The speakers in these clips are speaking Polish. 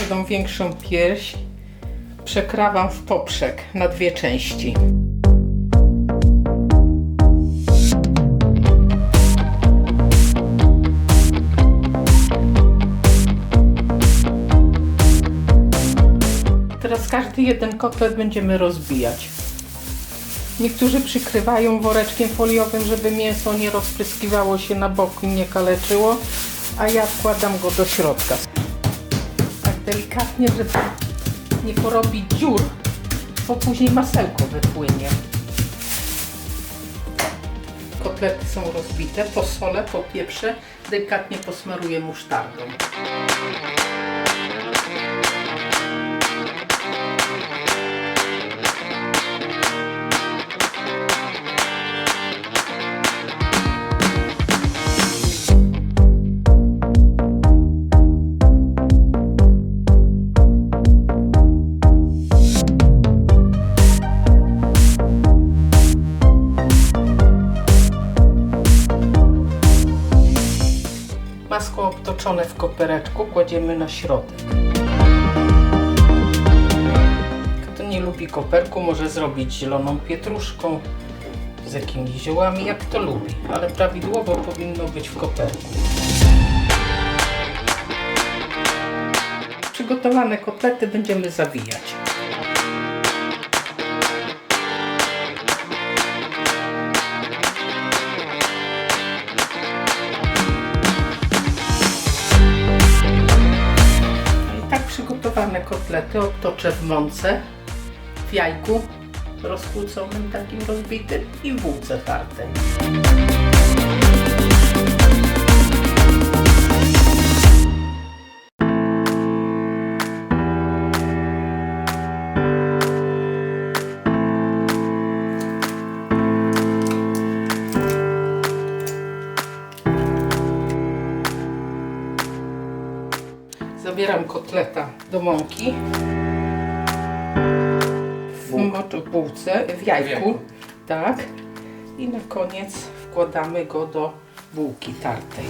Każdą większą pierś przekrawam w poprzek na dwie części. Teraz każdy jeden kotlet będziemy rozbijać. Niektórzy przykrywają woreczkiem foliowym, żeby mięso nie rozpryskiwało się na boku i nie kaleczyło, a ja wkładam go do środka. Delikatnie, żeby nie porobić dziur, bo później masełko wypłynie. Kotlety są rozbite, posolę, popieprzę, delikatnie posmaruję musztardą. Masło obtoczone w kopereczku kładziemy na środek. Kto nie lubi koperku, może zrobić zieloną pietruszką z jakimiś ziołami, jak kto lubi, ale prawidłowo powinno być w koperku. Przygotowane kotlety będziemy zawijać. Przygotowane kotlety obtoczę w mące, w jajku rozkłóconym, takim rozbitym i w bułce tartej. Kotleta do mąki. W, moczu- w bułce, w jajku. jajku. Tak. I na koniec wkładamy go do bułki tartej.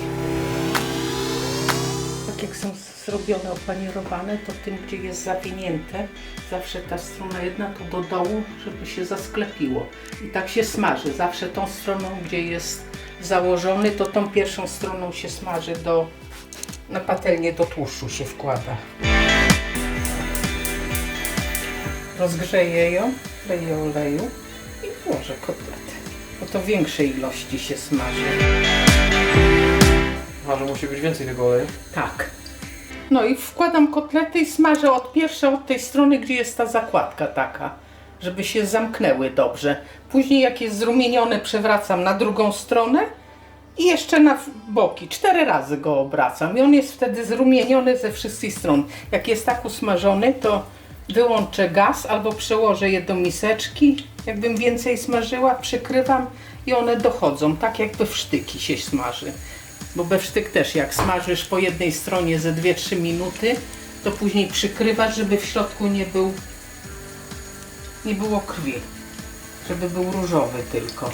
Tak jak są zrobione, opanierowane, to tym, gdzie jest zawinięte, zawsze ta strona jedna to do dołu, żeby się zasklepiło. I tak się smaży. Zawsze tą stroną, gdzie jest założony, to tą pierwszą stroną się smaży do, na patelnię do tłuszczu się wkłada. Rozgrzeję ją, leję oleju i włożę kotlety. Bo to większej ilości się smaży. A, że musi być więcej tego oleju. Tak. No i wkładam kotlety i smażę od pierwsze od tej strony, gdzie jest ta zakładka taka, żeby się zamknęły dobrze. Później jak jest zrumienione, przewracam na drugą stronę i jeszcze na boki. Cztery razy go obracam i on jest wtedy zrumieniony ze wszystkich stron. Jak jest tak usmażony, to wyłączę gaz albo przełożę je do miseczki. Jakbym więcej smażyła, przykrywam i one dochodzą, tak jakby w sztyki się smaży. Bo bewsztyk też jak smażysz po jednej stronie ze 2-3 minuty, to później przykrywasz, żeby w środku nie był nie było krwi. Żeby był różowy tylko.